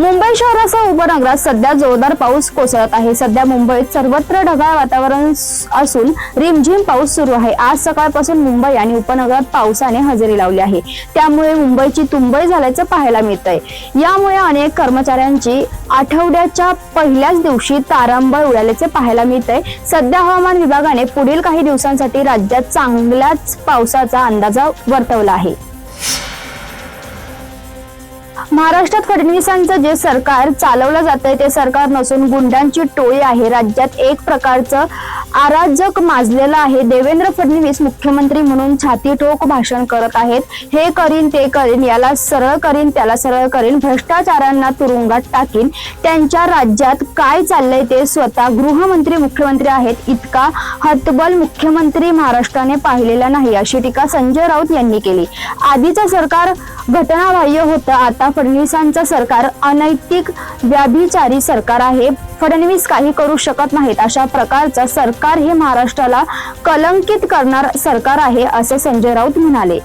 मुंबई शहरासह उपनगरात सध्या जोरदार पाऊस कोसळत आहे. सध्या मुंबईत सर्वत्र ढगाळ वातावरण असून रिमझिम पाऊस सुरू आहे. आज सकाळपासून मुंबई आणि उपनगरात पावसाने हजेरी लावली आहे. त्यामुळे मुंबईची तुंबई झाल्याचं पाहायला मिळतंय. यामुळे अनेक कर्मचाऱ्यांची आठवड्याच्या पहिल्याच दिवशी तारांबळ उडाल्याचे पाहायला मिळतंय. सध्या हवामान विभागाने पुढील काही दिवसांसाठी राज्यात चांगल्याच पावसाचा अंदाजा वर्तवला आहे. महाराष्ट्रात फडणवीसांचं जे सरकार चालवलं जात आहे ते सरकार नसून गुंडांची टोळी आहे. राज्यात एक प्रकारचं आराजक माजलेलं आहे. देवेंद्र फडणवीस मुख्यमंत्री म्हणून छाती ठोक भाषण करत आहेत. हे करीन ते करीन याला सरळ करीन त्याला सरळ करीन भ्रष्टाचारांना तुरुंगात टाकीन. त्यांच्या राज्यात काय चाललंय ते स्वतः गृहमंत्री मुख्यमंत्री आहेत. इतका हतबल मुख्यमंत्री महाराष्ट्राने पाहिलेला नाही अशी टीका संजय राऊत यांनी केली. आधीचं सरकार घटनाबाह्य होतं आता फडणवीसांचं सरकार अनैतिक व्याभिचारी सरकार आहे. फडणवीस काही करू शकत नाहीत अशा प्रकारचं सरकार हे महाराष्ट्राला कलंकित करणार सरकार आहे असे संजय राऊत म्हणाले.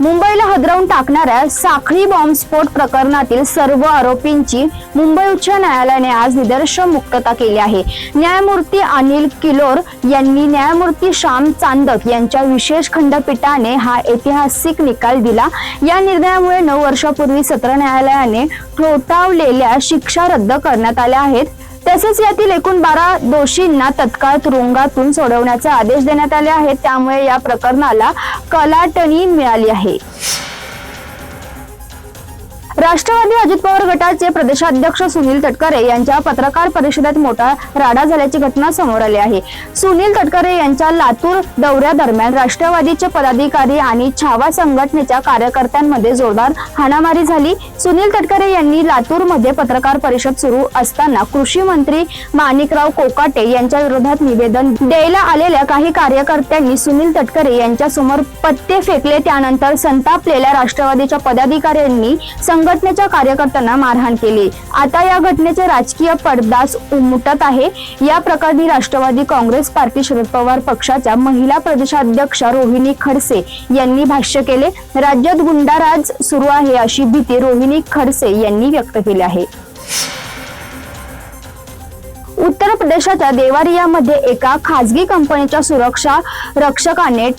मुंबईला हदरावून टाकणाऱ्या साखळी बॉम्बस्फोट प्रकरणातील सर्व आरोपींची मुंबई उच्च न्यायालयाने आज निदर्शन मुक्तता केली आहे. न्यायमूर्ती अनिल किलोर यांनी न्यायमूर्ती श्याम चांदक यांच्या विशेष खंडपीठाने हा ऐतिहासिक निकाल दिला. या निर्णयामुळे नऊ वर्षापूर्वी सत्र न्यायालयाने ठोठावलेल्या शिक्षा रद्द करण्यात आल्या आहेत. तसेच यातील एकूण बारा दोषींना तत्काळ तुरुंगातून सोडवण्याचे आदेश देण्यात आले आहेत. त्यामुळे या प्रकरणाला कलाटणी मिळाली आहे. राष्ट्रवादी अजित पवार गटाचे प्रदेशाध्यक्ष सुनील तटकरे यांच्या पत्रकार परिषदेत मोठा राडा झाल्याची घटना समोर आली आहे. सुनील तटकरे यांच्या लातूर दौऱ्यादरम्यान राष्ट्रवादीचे पदाधिकारी आणि छावा संघटनेच्या कार्यकर्त्यांमध्ये जोरदार हाणामारी झाली. सुनील तटकरे यांनी लातूरमध्ये पत्रकार परिषद सुरू असताना कृषी मंत्री माणिकराव कोकाटे यांच्या विरोधात निवेदन द्यायला आलेल्या काही कार्यकर्त्यांनी सुनील तटकरे यांच्या समोर पत्ते फेकले. त्यानंतर संतापलेल्या राष्ट्रवादीच्या पदाधिकाऱ्यांनी संघटनेच्या कार्यकर्त्यांना मारहाण केली. आता या घटनेचे राजकीय पडदास उमटत आहे. या प्रकरणी राष्ट्रवादी काँग्रेस पार्टी शरद पवार पक्षाच्या महिला प्रदेशाध्यक्ष रोहिणी खडसे यांनी भाष्य केले. राज्यात गुंडाराज सुरू आहे अशी भीती रोहिणी खडसे यांनी व्यक्त केली आहे. उत्तर प्रदेशाच्या देवारियामध्ये एका खासगी कंपनीच्या सुरक्षा रक्षकाने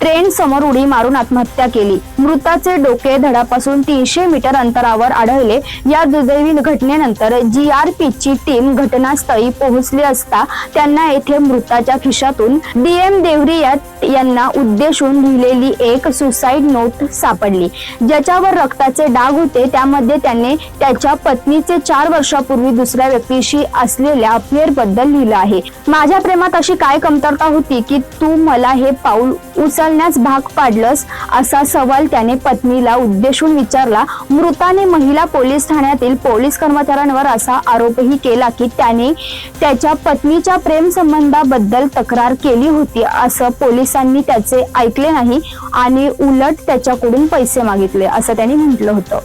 ट्रेन समोर उडी मारून आत्महत्या केली. मृताचे डोके धडापासून तीनशे मीटर अंतरावर आढळले. या दुर्दैवी घटनेनंतर जी आर पीची टीम घटनास्थळी पोहोचली असता त्यांना येथे मृताच्या खिशातून डी एम देवरिया यांना उद्देशून लिहिलेली एक सुसाईड नोट सापडली. ज्याच्यावर रक्ताचे डाग होते त्यामध्ये त्याने त्याच्या पत्नीचे चार वर्षापूर्वी दुसऱ्या व्यक्तीशी असलेल्या अफेअरबद्दल लिहिलं आहे. माझ्या प्रेमात अशी काय कमतरता होती की तू मला हे पाऊल उचल उचलण्यास भाग पाडलंस असा सवाल त्याने पत्नीला उद्देशून विचारला. मृताने महिला पोलीस ठाण्यातील पोलीस कर्मचाऱ्यांवर असा आरोपही केला की त्याने त्याच्या पत्नीच्या प्रेम संबंधाबद्दल तक्रार केली होती असं पोलिसांनी त्याचे ऐकले नाही आणि उलट त्याच्याकडून पैसे मागितले असं त्यांनी म्हटलं होतं.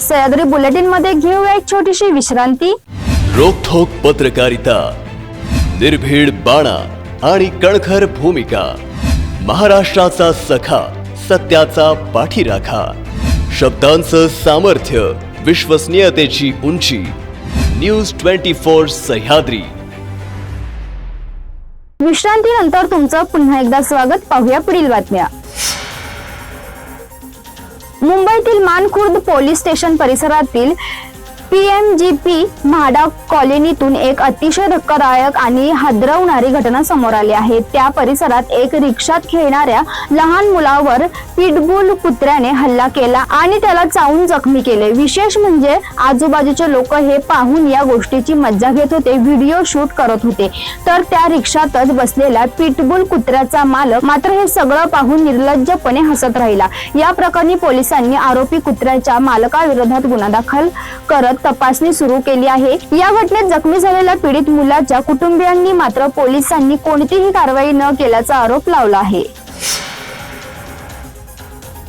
सह्याद्री बुलेटिनमध्ये घेऊया एक छोटीशी विश्रांती. रोखोक पत्रकारिता. निर्भीड बाणा. आणि कणखर भूमिका. महाराष्ट्राचा सखा सत्याचा पाठीराखा. शब्दांचं सामर्थ्य विश्वसनीयतेची उंची. News twenty four Sahyadri. विश्रांतीनंतर तुमचं पुन्हा एकदा स्वागत पाहूया पुढील बातम्या. मुंबईतील मानखुर्द पोलीस स्टेशन परिसरातील P M G P MHADA कॉलनीतून एक अतिशय धक्कादायक आणि हादरवणारी घटना समोर आली आहे. त्या परिसरात एक रिक्षात खेळणाऱ्या लहान मुलावर पिटबुल कुत्र्याने हल्ला केला आणि त्याला चावून जखमी केले. विशेष म्हणजे आजूबाजूचे लोक हे पाहून या गोष्टीची मज्जा घेत होते व्हिडिओ शूट करत होते. तर त्या रिक्षातच बसलेला पिटबुल कुत्र्याचा मालक मात्र हे सगळं पाहून निर्लज्जपणे हसत राहिला. या प्रकरणी पोलिसांनी आरोपी कुत्र्याच्या मालकाविरोधात गुन्हा दाखल करत तपासणी सुरू केली आहे. या घटनेत जखमी झालेल्या पीडित मुलाच्या कुटुंबियांनी मात्र पोलिसांनी कोणतीही कारवाई न केल्याचा आरोप लावला आहे.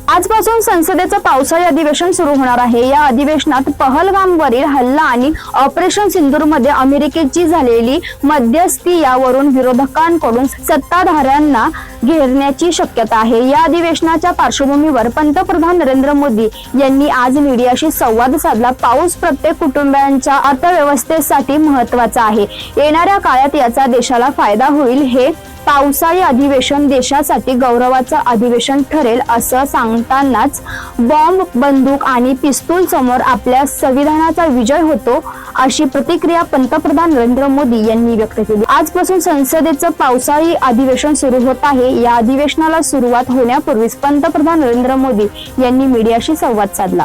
आजपासून संसदेचं पावसाळी अधिवेशन सुरू होणार आहे. या अधिवेशनात पहलगामवरील हल्ला आणि ऑपरेशन सिंधूरमध्ये अमेरिकेची झालेली मध्यस्थी यावरून विरोधकांकडून सत्ताधाऱ्यांना घेरण्याची शक्यता आहे. या अधिवेशनाच्या पार्श्वभूमीवर पंतप्रधान नरेंद्र मोदी यांनी आज मीडियाशी संवाद साधला. पाऊस प्रत्येक कुटुंबियांच्या अर्थव्यवस्थेसाठी महत्त्वाचा आहे. येणाऱ्या काळात याचा देशाला फायदा होईल हे पावसाळी अधिवेशन देशासाठी गौरवाचं अधिवेशन ठरेल असं सांगतानाच बॉम्ब बंदूक आणि पिस्तूल समोर आपल्या संविधानाचा विजय होतो अशी प्रतिक्रिया पंतप्रधान नरेंद्र मोदी यांनी व्यक्त केली. आजपासून संसदेचं पावसाळी अधिवेशन सुरू होत आहे. या अधिवेशनाला सुरुवात होण्यापूर्वीच पंतप्रधान नरेंद्र मोदी यांनी मीडियाशी संवाद साधला.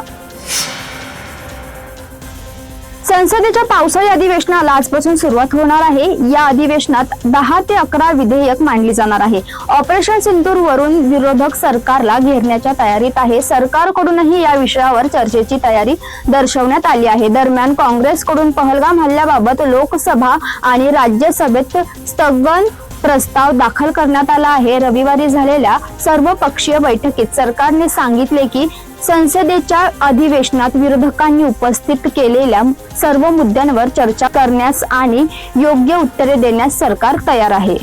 संसदेच्या पावसाळी अधिवेशनाला आजपासून सुरुवात होणार आहे. या अधिवेशनात दहा ते अकरा विधेयक मांडली जाणार आहे. ऑपरेशन सिंदूर वरून विरोधक सरकारला घेरण्याच्या तयारीत आहे. सरकारकडूनही या विषयावर चर्चेची तयारी दर्शवण्यात आली आहे. दरम्यान काँग्रेसकडून पहलगाम हल्ल्याबाबत लोकसभा आणि राज्यसभेत स्थगन प्रस्ताव दाखल करण्यात आला आहे. रविवारी झालेल्या सर्वपक्षीय बैठकीत सरकारने सांगितले की संसदेच्या अधिवेशनात विरोधकांनी उपस्थित केलेल्या सर्व मुद्द्यांवर चर्चा करण्यास आणि योग्य उत्तरे देण्यास सरकार तयार आहे.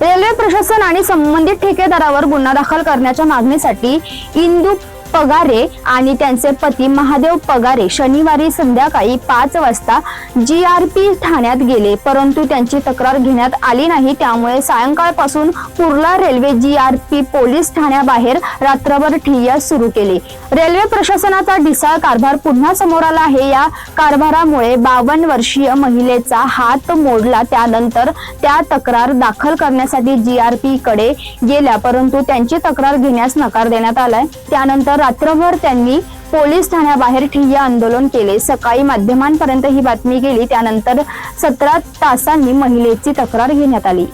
रेल्वे प्रशासन आणि संबंधित ठेकेदारावर गुन्हा दाखल करण्याच्या मागणीसाठी इंदू पगारे आणि त्यांचे पती महादेव पगारे शनिवारी संध्याकाळी पाच वाजता जी आर पी ठाण्यात गेले. परंतु त्यांची तक्रार घेण्यात आली नाही. त्यामुळे सायंकाळपासून Kurla railway G R P police ठाण्याबाहेर रात्रभर ठिय्या सुरू केली. रेल्वे प्रशासनाचा ढिसाळ कारभार पुन्हा समोर आला आहे. या कारभारामुळे बावन्न वर्षीय महिलेचा हात मोडला. त्यानंतर त्या तक्रार दाखल करण्यासाठी जी आर पी कडे गेल्या. परंतु त्यांची तक्रार घेण्यास नकार देण्यात आलाय. त्यानंतर रात्रभर त्यांनी पोलीस ठाण्याबाहेर ठिय्या आंदोलन केले. सकाळी माध्यमांपर्यंत ही बातमी गेली. त्यानंतर सतरा तासांनी महिलेची तक्रार घेण्यात आली.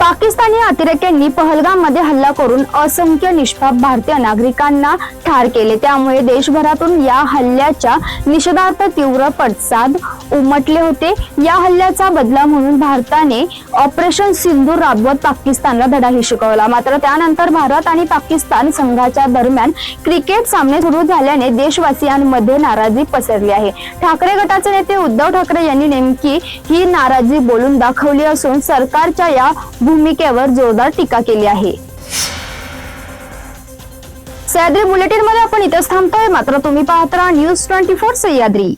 पाकिस्तानी अतिरेक्यांनी पहलगाममध्ये हल्ला करून असंख्य निष्पाप भारतीय नागरिकांना ठार केले. त्यामुळे देशभरातून या हल्ल्याच्या निषेधार्थ तीव्र पडसाद उमटले होते. या हल्ल्याचा बदला म्हणून भारताने ऑपरेशन सिंधू राबवत पाकिस्तानला धडाही शिकवला. मात्र त्यानंतर भारत आणि पाकिस्तान संघाच्या दरम्यान क्रिकेट सामने सुरू झाल्याने देशवासियांमध्ये नाराजी पसरली आहे. ठाकरे गटाचे नेते उद्धव ठाकरे यांनी नेमकी ही नाराजी बोलून दाखवली असून सरकारच्या या भूमिकेवर जोरदार टीका केली आहे. सह्याद्री बुलेटिनमध्ये आपण इथेच थांबतोय. मात्र तुम्ही पाहत राहा न्यूज ट्वेंटी फोर सह्याद्री.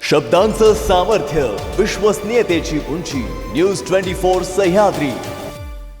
शब्दांचं सामर्थ्य विश्वसनीयतेची उंची न्यूज ट्वेंटी फोर सह्याद्री.